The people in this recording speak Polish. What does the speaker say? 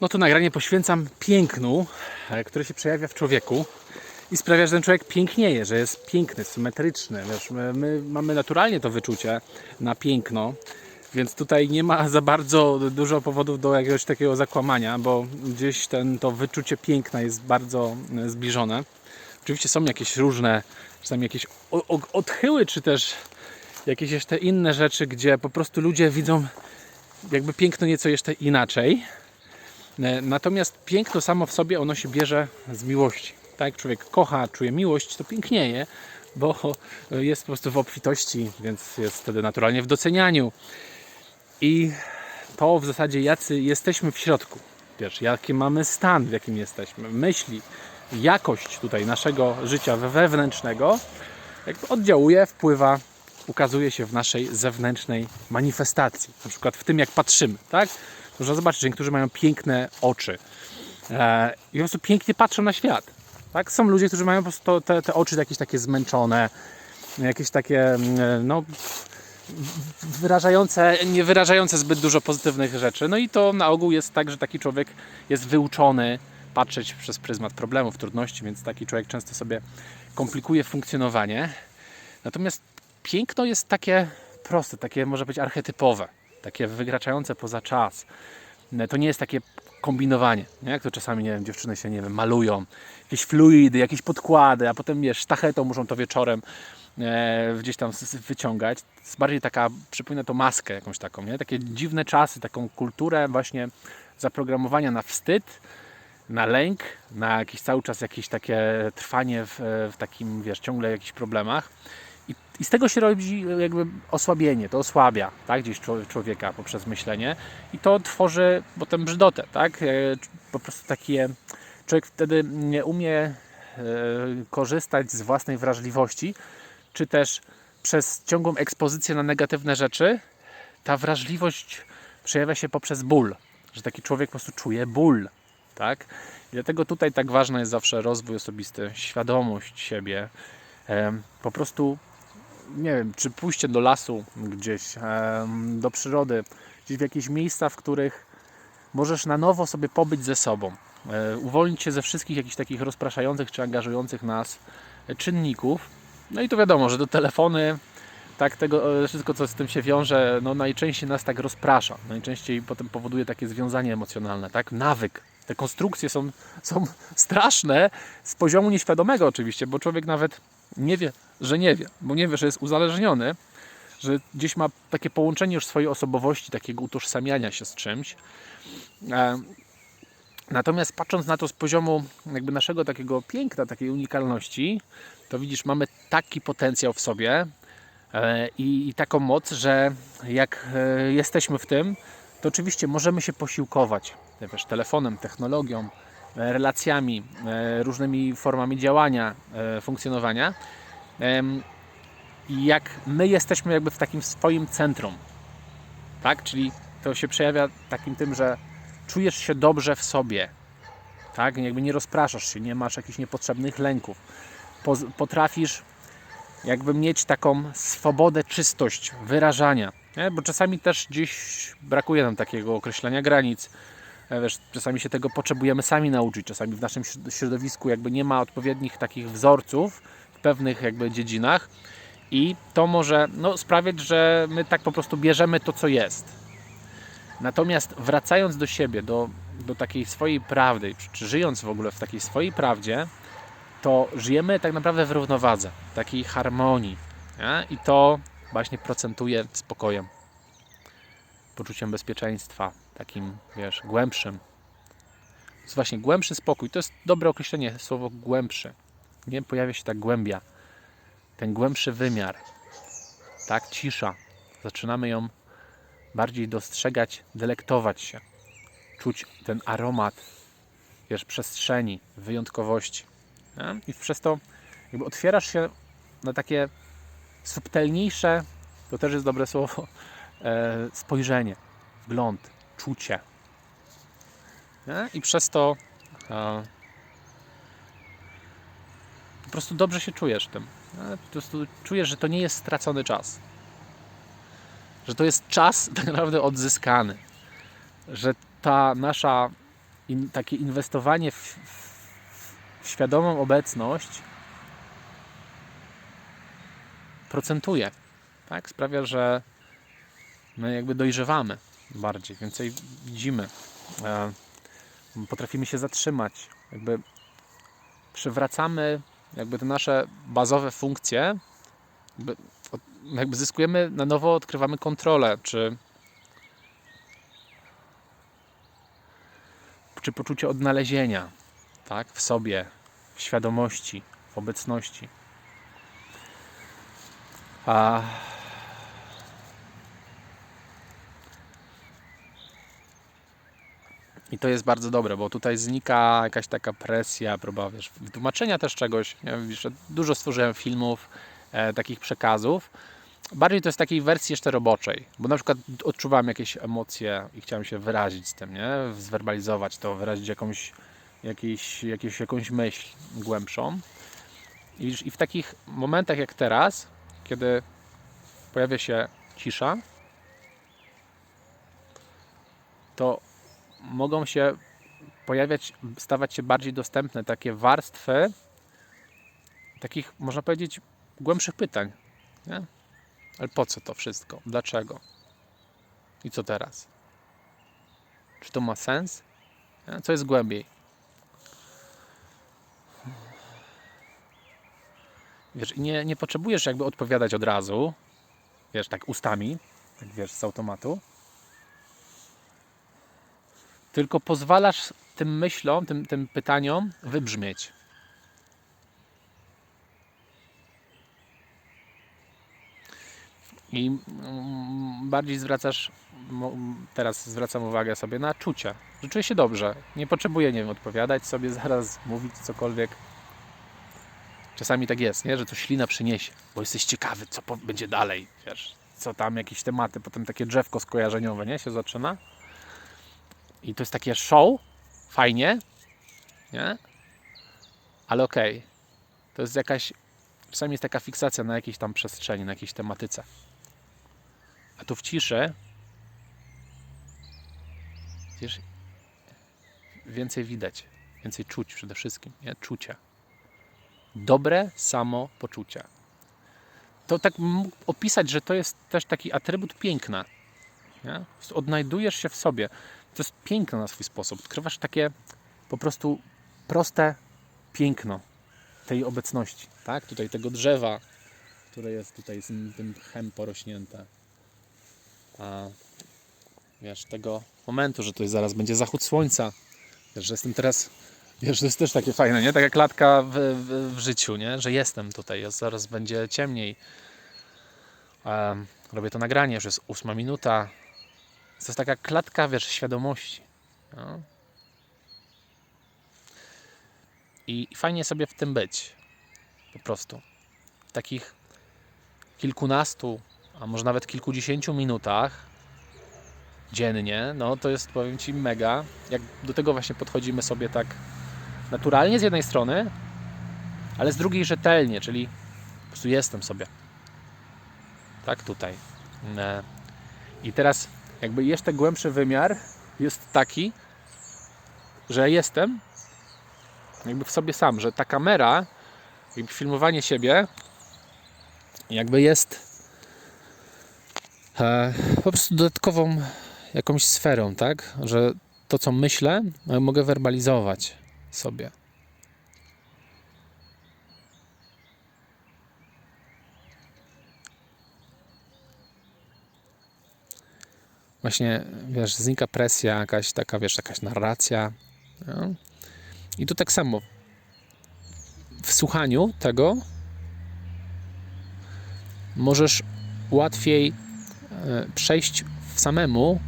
No to nagranie poświęcam pięknu, e, które się przejawia w człowieku i sprawia, że ten człowiek pięknieje, że jest piękny, symetryczny. Wiesz, my, my mamy naturalnie to wyczucie na piękno, więc tutaj nie ma za bardzo dużo powodów do jakiegoś takiego zakłamania, bo gdzieś ten, to wyczucie piękna jest bardzo e, zbliżone. Oczywiście są jakieś różne, czasami jakieś odchyły, czy też jakieś jeszcze inne rzeczy, gdzie po prostu ludzie widzą jakby piękno nieco jeszcze inaczej. E, Natomiast piękno samo w sobie ono się bierze z miłości. Tak jak człowiek kocha, czuje miłość, to pięknieje, bo jest po prostu w obfitości, więc jest wtedy naturalnie w docenianiu. I to w zasadzie jacy jesteśmy w środku. Wiesz, jaki mamy stan, w jakim jesteśmy, myśli, jakość tutaj naszego życia wewnętrznego, jakby oddziałuje, wpływa, ukazuje się w naszej zewnętrznej manifestacji. Na przykład w tym, jak patrzymy, tak? Można zobaczyć, że niektórzy mają piękne oczy e, i po prostu pięknie patrzą na świat. Tak? Są ludzie, którzy mają po prostu te, te oczy jakieś takie zmęczone, jakieś takie, mm, no, wyrażające, nie wyrażające zbyt dużo pozytywnych rzeczy. No i to na ogół jest tak, że taki człowiek jest wyuczony patrzeć przez pryzmat problemów, trudności, więc taki człowiek często sobie komplikuje funkcjonowanie. Natomiast piękno jest takie proste, takie może być archetypowe, takie wykraczające poza czas. To nie jest takie kombinowanie, nie? jak to czasami, nie wiem, dziewczyny się, nie wiem, malują, jakieś fluidy, jakieś podkłady, a potem, wiesz, sztachetą muszą to wieczorem e, gdzieś tam wyciągać. Jest bardziej taka, przypomina to maskę jakąś taką, nie? Takie dziwne czasy, taką kulturę właśnie zaprogramowania na wstyd, na lęk, na jakiś cały czas jakieś takie trwanie w, w takim, wiesz, ciągle jakichś problemach. I, z tego się robi jakby osłabienie, to osłabia tak, gdzieś czło- człowieka poprzez myślenie i to tworzy potem brzydotę, tak? E, Po prostu takie człowiek wtedy nie umie e, korzystać z własnej wrażliwości, czy też przez ciągłą ekspozycję na negatywne rzeczy, ta wrażliwość przejawia się poprzez ból, że taki człowiek po prostu czuje ból, tak? I dlatego tutaj tak ważny jest zawsze rozwój osobisty, świadomość siebie, po prostu nie wiem, czy pójście do lasu gdzieś, do przyrody, gdzieś w jakieś miejsca, w których możesz na nowo sobie pobyć ze sobą, e, uwolnić się ze wszystkich jakichś takich rozpraszających czy angażujących nas e, czynników. No i to wiadomo, że do telefony, tak, tego e, wszystko, co z tym się wiąże, no najczęściej nas tak rozprasza. Najczęściej potem powoduje takie związanie emocjonalne, tak? Nawyk. Te konstrukcje są, są straszne z poziomu nieświadomego oczywiście, bo człowiek nawet nie wie, że nie wie, bo nie wie, że jest uzależniony, że gdzieś ma takie połączenie już swojej osobowości, takiego utożsamiania się z czymś. E, Natomiast patrząc na to z poziomu jakby naszego takiego piękna, takiej unikalności, to widzisz, mamy taki potencjał w sobie e, i, taką moc, że jak e, jesteśmy w tym, to oczywiście możemy się posiłkować wiesz, telefonem, technologią, relacjami, różnymi formami działania, funkcjonowania. Jak my jesteśmy jakby w takim swoim centrum, tak? Czyli to się przejawia takim tym, że czujesz się dobrze w sobie, tak? Jakby nie rozpraszasz się, nie masz jakichś niepotrzebnych lęków. Potrafisz jakby mieć taką swobodę, czystość wyrażania, nie? bo czasami też gdzieś brakuje nam takiego określenia granic. E, Wiesz, czasami się tego potrzebujemy sami nauczyć, czasami w naszym środ- środowisku jakby nie ma odpowiednich takich wzorców pewnych jakby dziedzinach i to może no, sprawiać, że my tak po prostu bierzemy to, co jest. Natomiast wracając do siebie, do, do takiej swojej prawdy, czy, czy żyjąc w ogóle w takiej swojej prawdzie, to żyjemy tak naprawdę w równowadze, takiej harmonii. Nie? I to właśnie procentuje spokojem, poczuciem bezpieczeństwa, takim, wiesz, głębszym. To jest właśnie głębszy spokój. To jest dobre określenie, słowo głębszy. Nie pojawia się ta głębia, ten głębszy wymiar, tak, cisza. Zaczynamy ją bardziej dostrzegać, delektować się, czuć ten aromat, wiesz, przestrzeni, wyjątkowości. Nie? I przez to jakby otwierasz się na takie subtelniejsze, to też jest dobre słowo, e, spojrzenie, wgląd, czucie. Nie? I przez to e, po prostu dobrze się czujesz w tym. Nie? Po prostu czujesz, że to nie jest stracony czas. Że to jest czas tak naprawdę odzyskany. Że ta nasza in, takie inwestowanie w, w, w świadomą obecność procentuje. Tak? Sprawia, że my jakby dojrzewamy bardziej, więcej widzimy, e, potrafimy się zatrzymać, jakby przywracamy jakby te nasze bazowe funkcje, jakby, jakby zyskujemy na nowo, odkrywamy kontrolę, czy czy poczucie odnalezienia tak, w sobie, w świadomości, w obecności. A I to jest bardzo dobre, bo tutaj znika jakaś taka presja, próba wiesz, wytłumaczenia też czegoś. Wiesz, dużo stworzyłem filmów, e, takich przekazów. Bardziej to jest takiej wersji jeszcze roboczej, bo na przykład odczuwałem jakieś emocje i chciałem się wyrazić z tym, nie? Zwerbalizować to, wyrazić jakąś, jakieś, jakieś, jakąś myśl głębszą. I, I w takich momentach jak teraz, kiedy pojawia się cisza, to mogą się pojawiać, stawać się bardziej dostępne takie warstwy takich, można powiedzieć, głębszych pytań. Nie? Ale po co to wszystko? Dlaczego? I co teraz? Czy to ma sens? Nie? Co jest głębiej? Wiesz, nie, nie potrzebujesz jakby odpowiadać od razu, wiesz, tak ustami, tak wiesz, z automatu, tylko pozwalasz tym myślom, tym, tym pytaniom wybrzmieć. I mm, bardziej zwracasz, teraz zwracam uwagę sobie na czucia, że czuję się dobrze. Nie potrzebuję, nie wiem, odpowiadać sobie zaraz, mówić cokolwiek. Czasami tak jest, nie? że to ślina przyniesie, bo jesteś ciekawy, co będzie dalej, wiesz, co tam, jakieś tematy, potem takie drzewko skojarzeniowe, nie, się zaczyna. I to jest takie show, fajnie, nie? Ale okej, to jest jakaś, czasami jest taka fiksacja na jakiejś tam przestrzeni, na jakiejś tematyce. A tu w ciszy, wiesz, więcej widać, więcej czuć przede wszystkim, nie? Czucie. Dobre samopoczucie. To tak mógł opisać, że to jest też taki atrybut piękna. Nie? Odnajdujesz się w sobie. To jest piękno na swój sposób. Odkrywasz takie po prostu proste piękno tej obecności. Tak? Tutaj tego drzewa, które jest tutaj z tym chem porośnięte. A wiesz, tego momentu, że tutaj zaraz będzie zachód słońca. Wiesz, że jestem teraz. Wiesz, to jest też takie fajne, nie? Taka klatka w, w, w życiu, nie? Że jestem tutaj, jest, zaraz będzie ciemniej. Em, robię to nagranie, już jest ósma minuta. To jest taka klatka, wiesz, świadomości. No. I, fajnie sobie w tym być. Po prostu. W takich kilkunastu, a może nawet kilkudziesięciu minutach dziennie, no to jest, powiem Ci, mega. Jak do tego właśnie podchodzimy sobie tak naturalnie z jednej strony, ale z drugiej rzetelnie, czyli po prostu jestem sobie. Tak, tutaj. E, I teraz jakby jeszcze głębszy wymiar jest taki, że jestem jakby w sobie sam, że ta kamera, jakby filmowanie siebie jakby jest e, po prostu dodatkową jakąś sferą, tak? Że to, co myślę, mogę werbalizować sobie. Właśnie, wiesz, znika presja, jakaś taka, wiesz, jakaś narracja. No. I tu tak samo. W słuchaniu tego możesz łatwiej e, przejść samemu